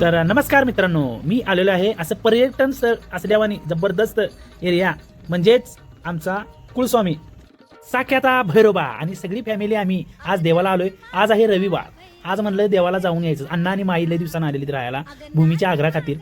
तर नमस्कार मित्रांनो मी आलेलो आहे असं पर्यटन स्थळ असल्यावानी जबरदस्त एरिया म्हणजेच आमचा कुलस्वामी. साख्याता भैरोबा आणि सगळी फॅमिली आम्ही आज देवाला आलोय. आज आहे रविवार. आज म्हणलं देवाला जाऊन यायचं. अण्णा आणि माई लय दिवसानं आलेली राहायला. भूमीच्या आग्रा खातीर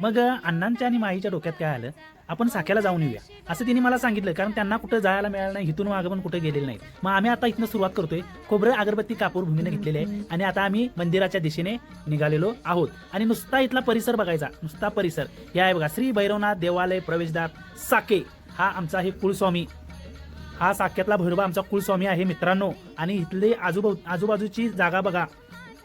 मग अण्णांच्या आणि माईच्या डोक्यात काय आलं? आपण साख्याला जाऊन येऊया. असं तिने मला सांगितलं कारण त्यांना कुठं जायला मिळालं नाही इथून मागं पण कुठे गेलेलं नाही. मग आम्ही आता इथनं सुरुवात करतोय. खोबरं अगरबत्ती कापूर भूमीने घेतलेले आहे आणि आता आम्ही मंदिराच्या दिशेने निघालेलो आहोत. आणि नुसता इथला परिसर बघायचा. नुसता परिसर. हे आहे बघा श्री भैरवनाथ देवालय प्रवेशद्वार साके. हा आमचा आहे कुळस्वामी हा साक्यातला भैरबा आमचा कुळस्वामी आहे मित्रांनो. आणि इथले आजूबाजू आजूबाजूची जागा बघा.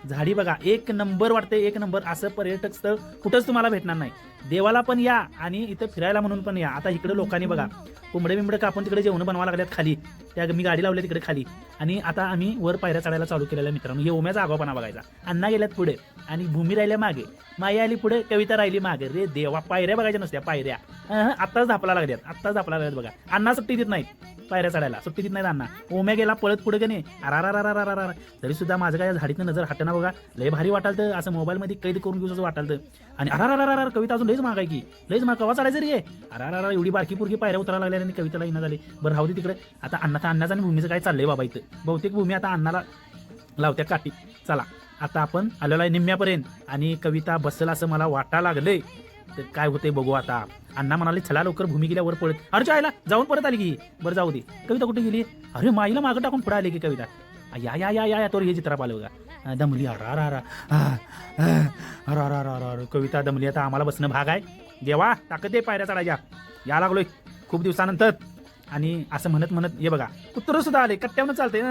झाडी बघा. एक नंबर वाटते एक नंबर. असं पर्यटक स्थळ कुठंच तुम्हाला भेटणार नाही. देवाला पण या आणि इथं फिरायला म्हणून पण या. आता इकडे लोकांनी बघा कोंबडे बिंबडे कापून तिकडे जेवण बनवा लागल्यात खाली. त्या मी गाडी लावली तिकडे खाली. आणि आता आम्ही वर पायऱ्या चढायला चालू केलेल्या मित्रांनो. हे ओम्याचा आगावपणा बघायचा. अण्णा गेल्यात पुढे. आणि भूमी राहिल्या मागे. माई आली पुढे कविता राहिली मागे. रे देवा पायऱ्या बघायच्या नसत्या पायऱ्या. आत्ताच धापला लागल्यात. आत्ताच धापला लागल्यात बघा. अण्णा सुट्टी देत नाहीत पायऱ्या चढायला. सुट्टी देत नाहीत अण्णा. ओम्या गेला पळत पुढे की नाही अरारारारारारा तरी सुद्धा माझं काय झाडीतनं नजर हटना बघा. लय भारी वाटालतं. असं मोबाईलमध्ये कैद करून घेऊ असं वाटालतं. आणि अरा कविता अजून लयच मागाय की. लयच माग कवा चढायचं रे अरारारा एवढी बारकी पुरकी पायऱ्या उतरायला लागल्या आणि कविताला येणं झाली. बरं राहू दे तिकडे. आता अण्णाचा अण्णाचं आणि भूमीचं काय चाललंय बाबा इथं? बहुतेक भूमी आता अण्णाला लावत्या काठी. चला आता आपण आलेलो आहे निम्म्यापर्यंत. आणि कविता बसल असं मला वाटा लागलंय. तर काय होतंय बघू आता. अण्णा म्हणाले चला लवकर भूमी गेल्यावर पळत. अरे आयला जाऊन परत आली की. बरं जाऊ दे. कविता कुठे गेली? अरे माईला मागं टाकून पुढे आली की कविता. या या या या या तोर हे चित्र पाहिलं बघा. दमली अरा रा रा अरा रा रा रा कविता दमली आता आम्हाला बसणं भाग आहे. देवा ताकद दे पायऱ्या चढायच्या. या लागलोय. खूप दिवसानंतर. आणि असं म्हणत म्हणत ये बघा. कुत्र सुद्धा आले कट्ट्यावर चालते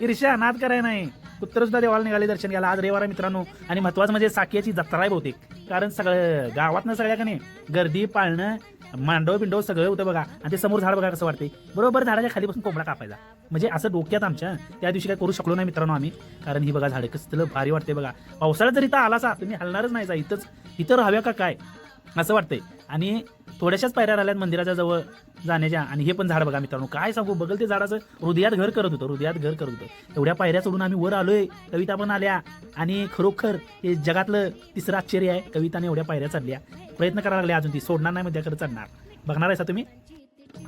ईर्ष्या नाद कराय नाही. उत्तरसुद्धा देवाला निघाले दर्शन घ्यायला. आज रविवार मित्रांनो. आणि महत्वाचं म्हणजे साखियाची जत्रा आहे बहुतेक. कारण सगळं गावातनं सगळ्या का नाही गर्दी पाळणं मांडव बिंडव सगळं होतं बघा. आणि ते समोर झाड बघा कसं वाटते बरोबर झाडाच्या खाली बसून कोंबडा कापायचा. म्हणजे असं डोक्यात आमच्या त्या दिवशी काय करू शकलो नाही मित्रांनो आम्ही. कारण ही बघा झाडं कसलं भारी वाटते बघा. पावसाळ्यात जर इथं आलासा तुम्ही हलणारच नाही जा इथंच इथं राहाव्या का काय? असं वाटतंय. आणि थोड्याशाच पायऱ्या राहिल्यात मंदिराच्या जवळ जाण्याच्या आणि हे पण झाड बघा मित्रांनो काय सांगू? बघल ते झाडाचं हृदयात घर करत होतं हृदयात घर करत होतं. एवढ्या पायऱ्या सोडून आम्ही वर आलोय कविता पण आल्या आणि खरोखर हे जगातलं तिसरं आश्चर्य आहे कविताने एवढ्या पायऱ्या चढल्या. प्रयत्न करायला लागले अजून ती सोडणार नाही मध्ये चढणार. बघणार आहे तुम्ही?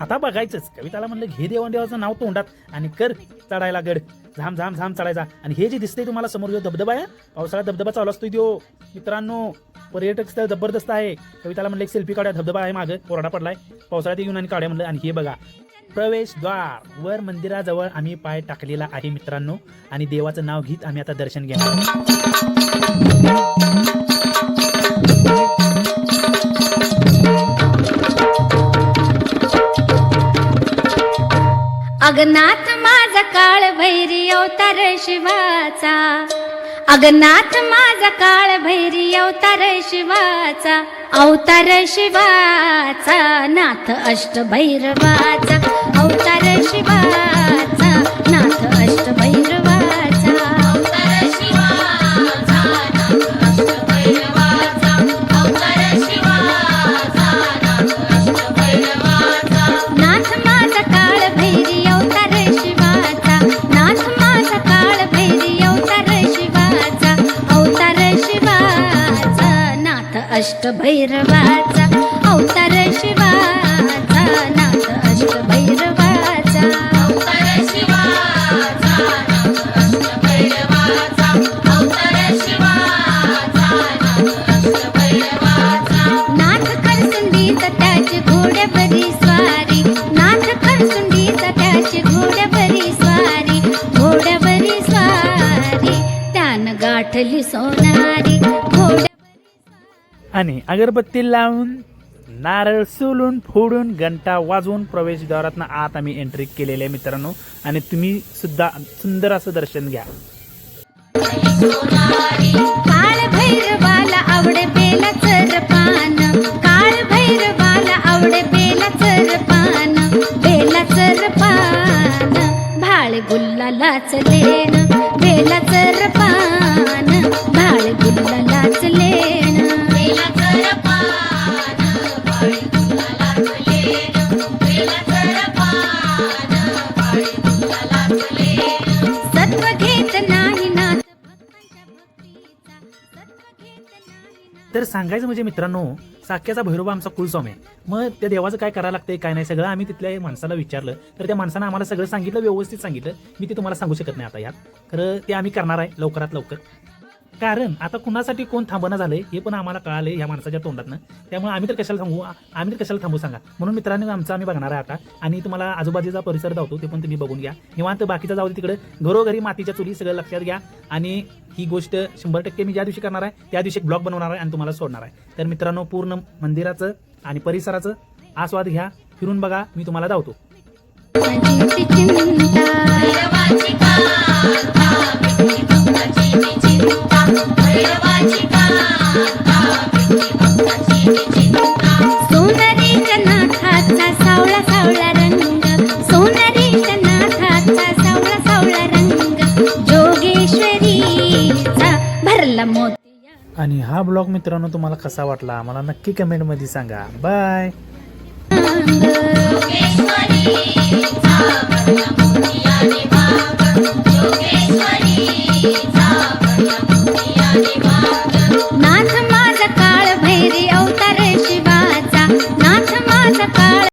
आता बघायचंच. कविताला म्हणलं घे देवांदेवाचं नाव तोंडात आणि कर चढायला गड. झाम झाम झाम चढायचा. आणि हे जे दिसतंय तुम्हाला समोर जो धबधबा आहे पावसाळा धबधबा चालू असतो तो. मित्रांनो पर्यटक स्थळ जबरदस्त आहे. कविताला म्हणलं एक सेल्फी काढ्या धबधबा आहे मागं. कोरडा पडलाय. पावसाळ्यात येऊन आणि काढ्या म्हणलं आणि हे बघा. प्रवेशद्वार. वर मंदिराजवळ आम्ही पाय टाकलेला आहे मित्रांनो. आणि देवाचं नाव घेत आम्ही आता दर्शन घेणार अगनाथ माझा काळ भैरी अवतार शिवाचा. अगनाथ माझा काळ भैरी अवतार शिवाचा. अवतार शिवाचा नाथ अष्ट भैरवाचा अवतार नाथ अष्ट भैरवाचा अवतार शिवाचा नाथ अष्ट भैरवाचा अवतार शिवाचा नाथ अष्ट भैरवाचा अवतार शिवाचा नाथ अष्ट भैरवाचा नाथ खरसुंदीचा त्याची घोड्यावरी स्वारी. नाथ खरसुंदीचा त्याची घोड्यावरी स्वारी. घोड्यावरी स्वारी त्यानं गाठली सोनारी. घोड्या आणि अगरबत्ती लावून नारळ सोलून फोडून घंटा वाजवून प्रवेशद्वारातनं आत आम्ही एंट्री केलेली आहे मित्रांनो. आणि तुम्ही सुद्धा सुंदर असं दर्शन घ्या. काळ गुल्ला आवडे बेलाच तर सांगायचं म्हणजे मित्रांनो साख्याचा भैरोबा आमचा कुलस्वामी आहे. मग त्या देवाचं काय करायला लागतंय काय नाही सगळं आम्ही तिथल्या माणसाला विचारलं. तर त्या माणसानं आम्हाला सगळं सांगितलं व्यवस्थित सांगितलं. मी ते तुम्हाला सांगू शकत नाही आता यात. खरं ते आम्ही करणार आहे लवकरात लवकर. कारण आता कुणासाठी कोण थांबणं झालंय हे पण आम्हाला कळालं या माणसाच्या तोंडातनं. त्यामुळे आम्ही तर कशाला थांबू? आम्ही तर कशाला थांबू सांगा? म्हणून मित्रांनो आमचं आम्ही बघणार आहे आता. आणि तुम्हाला आजूबाजूचा परिसर धावतो ते पण तुम्ही बघून घ्या. निवांत बाकीचा जाऊ तिकडे. घरोघरी मातीच्या चुली सगळं लक्षात घ्या. आणि ही गोष्ट शंभर टक्के मी ज्या दिवशी करणार आहे त्या दिवशी एक ब्लॉग बनवणार आहे आणि तुम्हाला सोडणार आहे. तर मित्रांनो पूर्ण मंदिराचं आणि परिसराचं आस्वाद घ्या फिरून बघा मी तुम्हाला धावतो आणि हा ब्लॉग मित्रांनो तुम्हाला कसा वाटला मला नक्की कमेंटमध्ये सांगा. बाय.